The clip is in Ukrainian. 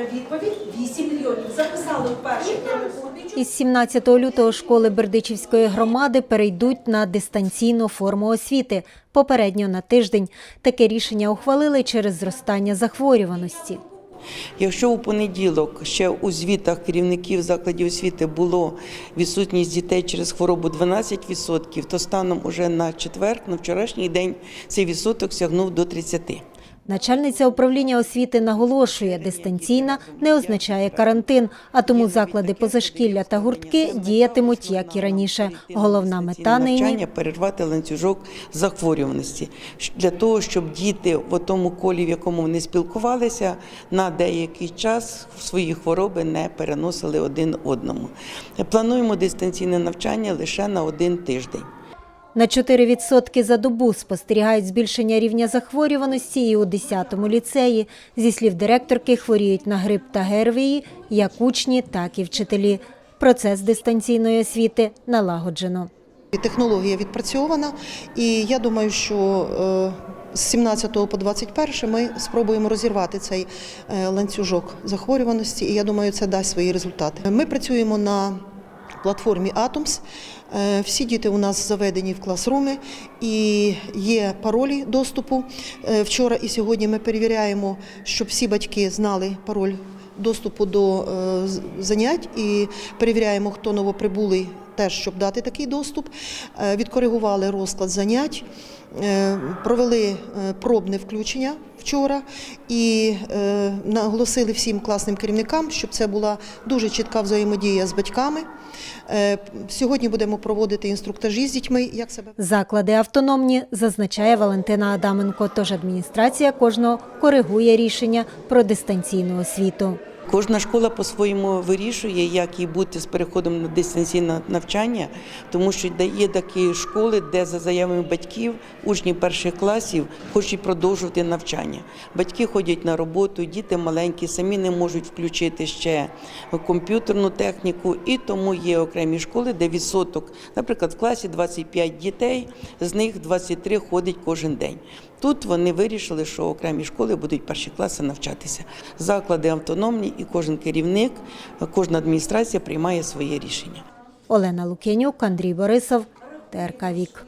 Правильна відповідь 8 мільйонів. Записали в перший прямокутничок. Із 17 лютого школи Бердичівської громади перейдуть на дистанційну форму освіти. Попередньо на тиждень. Таке рішення ухвалили через зростання захворюваності. Якщо у понеділок ще у звітах керівників закладів освіти було відсутність дітей через хворобу 12%, то станом уже на четвер, на вчорашній день, цей відсоток сягнув до 30%. Начальниця управління освіти наголошує, дистанційна не означає карантин, а тому заклади позашкілля та гуртки діятимуть як і раніше. Головна мета навчання перервати ланцюжок захворюваності для того, щоб діти в тому колі, в якому вони спілкувалися, на деякий час свої хвороби не переносили один одному. Плануємо дистанційне навчання лише на один тиждень. На 4% за добу спостерігають збільшення рівня захворюваності і у 10-му ліцеї. Зі слів директорки, хворіють на грип та ГРВІ як учні, так і вчителі. Процес дистанційної освіти налагоджено. Технологія відпрацьована, і я думаю, що е, з 17 по 21 ми спробуємо розірвати цей е, ланцюжок захворюваності, і я думаю, це дасть свої результати. Ми працюємо на платформі Atoms. Е, Всі діти у нас заведені в класруми і є паролі доступу. Е, Вчора і сьогодні ми перевіряємо, щоб всі батьки знали пароль доступу до е, занять і перевіряємо, хто новоприбулий, теж щоб дати такий доступ. Е, Відкоригували розклад занять, е, провели е, пробне включення вчора і наголосили всім класним керівникам, щоб це була дуже чітка взаємодія з батьками. Сьогодні будемо проводити інструктажі з дітьми, як себе Заклади автономні, зазначає Валентина Адаменко, тож адміністрація кожного коригує рішення про дистанційну освіту. Кожна школа по-своєму вирішує, як їй бути з переходом на дистанційне навчання, тому що є такі школи, де за заявами батьків учні перших класів хочуть продовжувати навчання. Батьки ходять на роботу, діти маленькі, самі не можуть включити ще комп'ютерну техніку, і тому є окремі школи, де відсоток, наприклад, в класі 25 дітей, з них 23 ходить кожен день. Тут вони вирішили, що окремі школи будуть перші класи навчатися. Заклади автономні, і кожен керівник, кожна адміністрація приймає своє рішення. Олена Лук'янюк, Андрій Борисов, ТРК Вік.